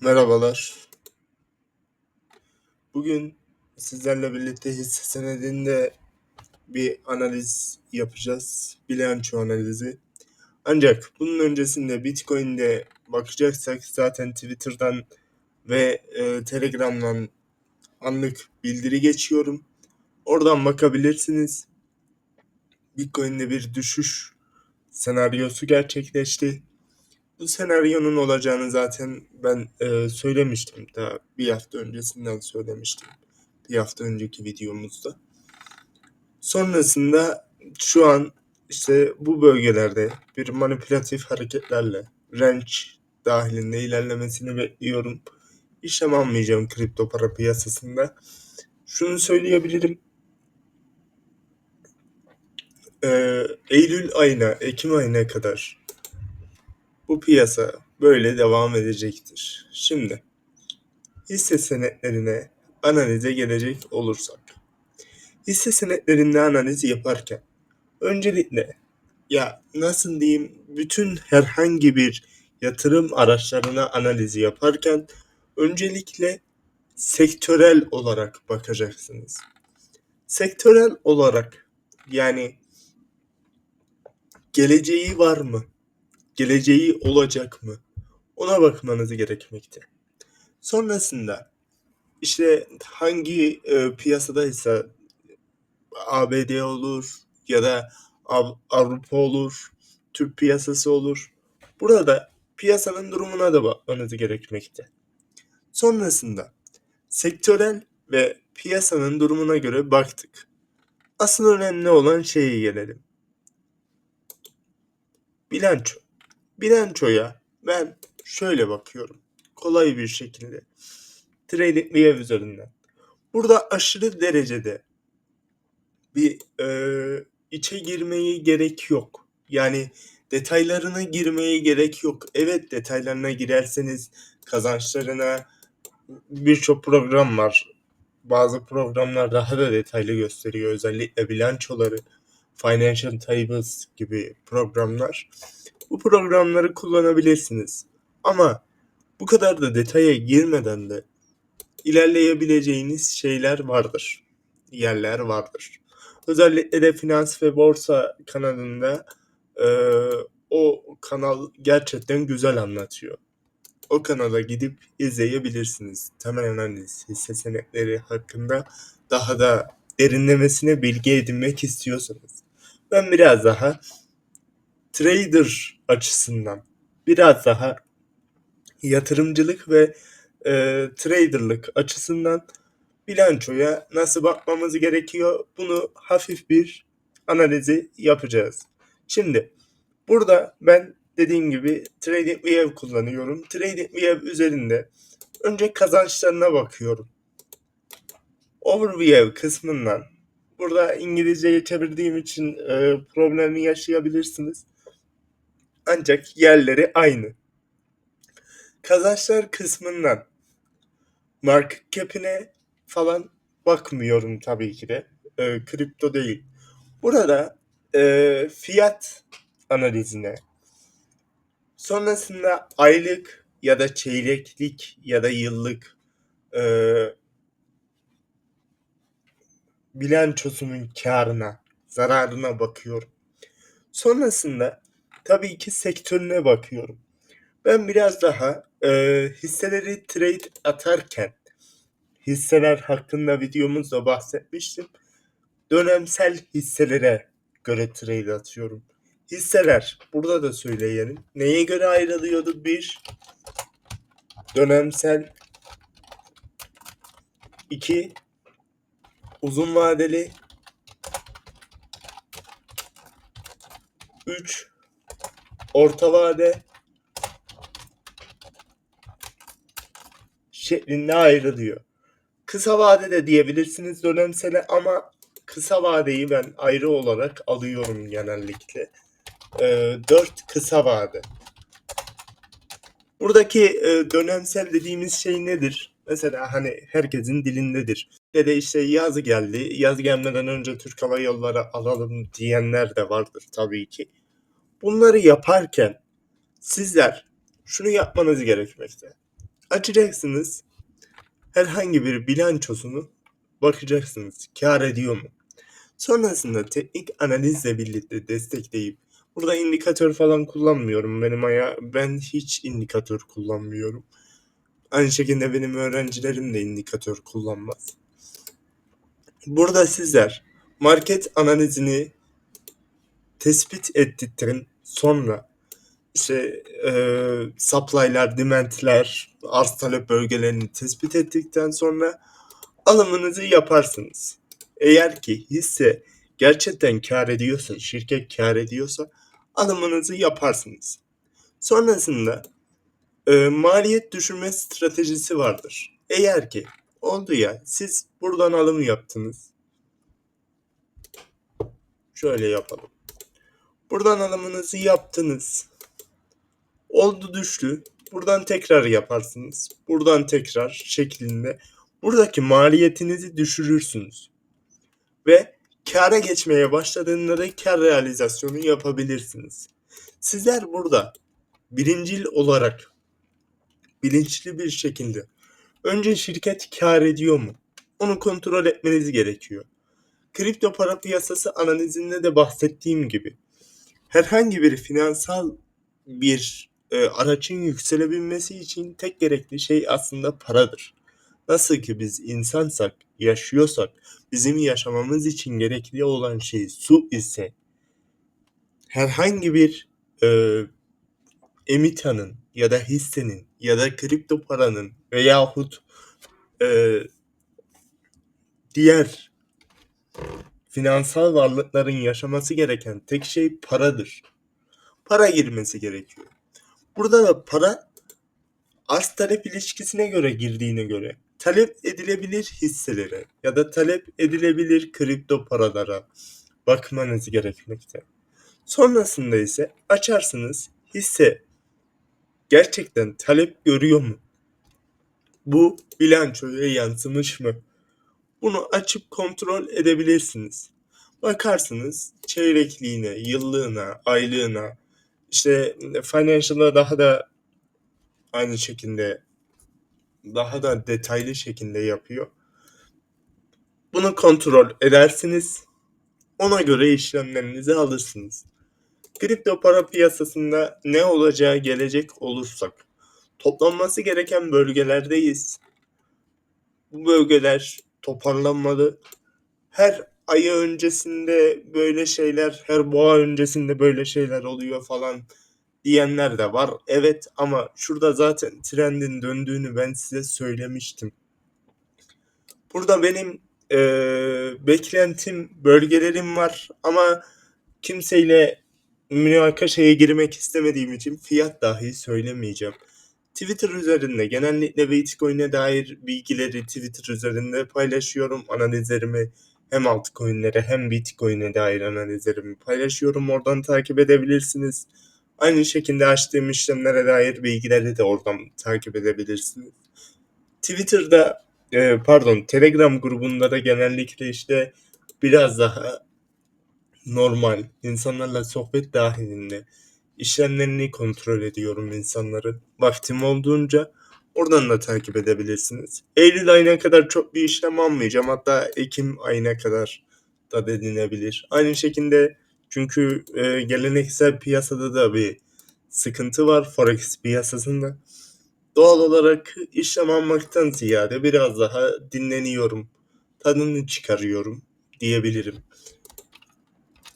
Merhabalar. Bugün sizlerle birlikte hisse senedinde bir analiz yapacağız. Bilanço analizi. Ancak bunun öncesinde Bitcoin'de bakacaksak zaten Twitter'dan ve e, Telegram'dan anlık bildiri geçiyorum. Oradan bakabilirsiniz. Bitcoin'de bir düşüş senaryosu gerçekleşti. Bu senaryonun olacağını zaten ben e, söylemiştim daha bir hafta öncesinden söylemiştim. Bir hafta önceki videomuzda. Sonrasında şu an işte bu bölgelerde bir manipülatif hareketlerle range dahilinde ilerlemesini bekliyorum. İşlem almayacağım kripto para piyasasında. Şunu söyleyebilirim. Ee, Eylül ayına, Ekim ayına kadar bu piyasa böyle devam edecektir. Şimdi hisse senetlerine analize gelecek olursak. Hisse senetlerinde analiz yaparken öncelikle ya nasıl diyeyim bütün herhangi bir yatırım araçlarına analizi yaparken öncelikle sektörel olarak bakacaksınız. Sektörel olarak yani geleceği var mı? Geleceği olacak mı? Ona bakmanız gerekmekte. Sonrasında işte hangi e, piyasadaysa ABD olur ya da Av- Avrupa olur, Türk piyasası olur. Burada piyasanın durumuna da bakmanız gerekmekte. Sonrasında sektörel ve piyasanın durumuna göre baktık. Asıl önemli olan şeye gelelim. Bilanço. Bilançoya ben şöyle bakıyorum. Kolay bir şekilde. Trading View üzerinden. Burada aşırı derecede bir e, içe girmeye gerek yok. Yani detaylarına girmeye gerek yok. Evet detaylarına girerseniz kazançlarına birçok program var. Bazı programlar daha da detaylı gösteriyor. Özellikle bilançoları, Financial Tables gibi programlar. Bu programları kullanabilirsiniz. Ama bu kadar da detaya girmeden de ilerleyebileceğiniz şeyler vardır. Yerler vardır. Özellikle de finans ve borsa kanalında e, o kanal gerçekten güzel anlatıyor. O kanala gidip izleyebilirsiniz. Temel analiz, hisse senetleri hakkında daha da derinlemesine bilgi edinmek istiyorsanız. Ben biraz daha trader açısından biraz daha yatırımcılık ve e, traderlık açısından bilançoya nasıl bakmamız gerekiyor bunu hafif bir analizi yapacağız. Şimdi burada ben dediğim gibi Trading View kullanıyorum. Trading View üzerinde önce kazançlarına bakıyorum. Overview kısmından burada İngilizceye çevirdiğim için e, problemi yaşayabilirsiniz. Ancak yerleri aynı. Kazançlar kısmından market cap'ine falan bakmıyorum tabii ki de. E, kripto değil. Burada e, fiyat analizine sonrasında aylık ya da çeyreklik ya da yıllık e, bilançosunun karına, zararına bakıyorum. Sonrasında tabii ki sektörüne bakıyorum. Ben biraz daha e, hisseleri trade atarken hisseler hakkında videomuzda bahsetmiştim. Dönemsel hisselere göre trade atıyorum. Hisseler burada da söyleyelim. Neye göre ayrılıyordu? Bir dönemsel iki uzun vadeli 3 orta vade şeklinde ayrılıyor. Kısa vade de diyebilirsiniz dönemsele ama kısa vadeyi ben ayrı olarak alıyorum genellikle. Ee, 4 kısa vade. Buradaki e, dönemsel dediğimiz şey nedir? Mesela hani herkesin dilindedir. Ya da işte yaz geldi, yaz gelmeden önce Türk Hava Yolları alalım diyenler de vardır tabii ki. Bunları yaparken sizler şunu yapmanız gerekmekte. Açacaksınız. Herhangi bir bilançosunu bakacaksınız. Kâr ediyor mu? Sonrasında teknik analizle birlikte destekleyip burada indikatör falan kullanmıyorum. Benim aya ben hiç indikatör kullanmıyorum. Aynı şekilde benim öğrencilerim de indikatör kullanmaz. Burada sizler market analizini tespit ettikten sonra işte e, supply'lar, demand'ler, arz talep bölgelerini tespit ettikten sonra alımınızı yaparsınız. Eğer ki hisse gerçekten kar ediyorsa, şirket kar ediyorsa alımınızı yaparsınız. Sonrasında e, maliyet düşürme stratejisi vardır. Eğer ki oldu ya siz buradan alım yaptınız. Şöyle yapalım. Buradan alımınızı yaptınız. Oldu düştü. Buradan tekrar yaparsınız. Buradan tekrar şeklinde buradaki maliyetinizi düşürürsünüz. Ve kâra geçmeye başladığında da kar realizasyonu yapabilirsiniz. Sizler burada birincil olarak bilinçli bir şekilde önce şirket kar ediyor mu? Onu kontrol etmeniz gerekiyor. Kripto para piyasası analizinde de bahsettiğim gibi herhangi bir finansal bir e, araçın yükselebilmesi için tek gerekli şey aslında paradır. Nasıl ki biz insansak, yaşıyorsak, bizim yaşamamız için gerekli olan şey su ise herhangi bir e, emitanın ya da hissenin ya da kripto paranın veyahut e, diğer finansal varlıkların yaşaması gereken tek şey paradır. Para girmesi gerekiyor. Burada da para arz talep ilişkisine göre girdiğine göre talep edilebilir hisselere ya da talep edilebilir kripto paralara bakmanız gerekmekte. Sonrasında ise açarsınız hisse gerçekten talep görüyor mu? Bu bilançoya yansımış mı? Bunu açıp kontrol edebilirsiniz. Bakarsınız çeyrekliğine, yıllığına, aylığına, işte financial'a daha da aynı şekilde daha da detaylı şekilde yapıyor. Bunu kontrol edersiniz. Ona göre işlemlerinizi alırsınız. Kripto para piyasasında ne olacağı gelecek olursak toplanması gereken bölgelerdeyiz. Bu bölgeler toparlanmalı. Her ayı öncesinde böyle şeyler, her boğa öncesinde böyle şeyler oluyor falan diyenler de var. Evet ama şurada zaten trendin döndüğünü ben size söylemiştim. Burada benim e, beklentim, bölgelerim var ama kimseyle münakaşaya girmek istemediğim için fiyat dahi söylemeyeceğim. Twitter üzerinde genellikle Bitcoin'e dair bilgileri Twitter üzerinde paylaşıyorum. Analizlerimi hem altcoin'lere hem Bitcoin'e dair analizlerimi paylaşıyorum. Oradan takip edebilirsiniz. Aynı şekilde açtığım işlemlere dair bilgileri de oradan takip edebilirsiniz. Twitter'da e, pardon Telegram grubunda da genellikle işte biraz daha normal insanlarla sohbet dahilinde işlemlerini kontrol ediyorum insanların. Vaktim olduğunca oradan da takip edebilirsiniz. Eylül ayına kadar çok bir işlem almayacağım. Hatta Ekim ayına kadar da dedinebilir. Aynı şekilde çünkü e, geleneksel piyasada da bir sıkıntı var forex piyasasında. Doğal olarak işlem almaktan ziyade biraz daha dinleniyorum. Tadını çıkarıyorum diyebilirim.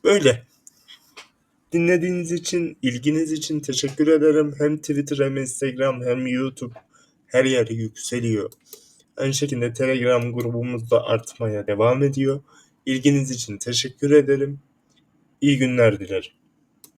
Böyle. Dinlediğiniz için, ilginiz için teşekkür ederim. Hem Twitter hem Instagram hem YouTube her yer yükseliyor. Aynı şekilde Telegram grubumuz da artmaya devam ediyor. İlginiz için teşekkür ederim. İyi günler dilerim.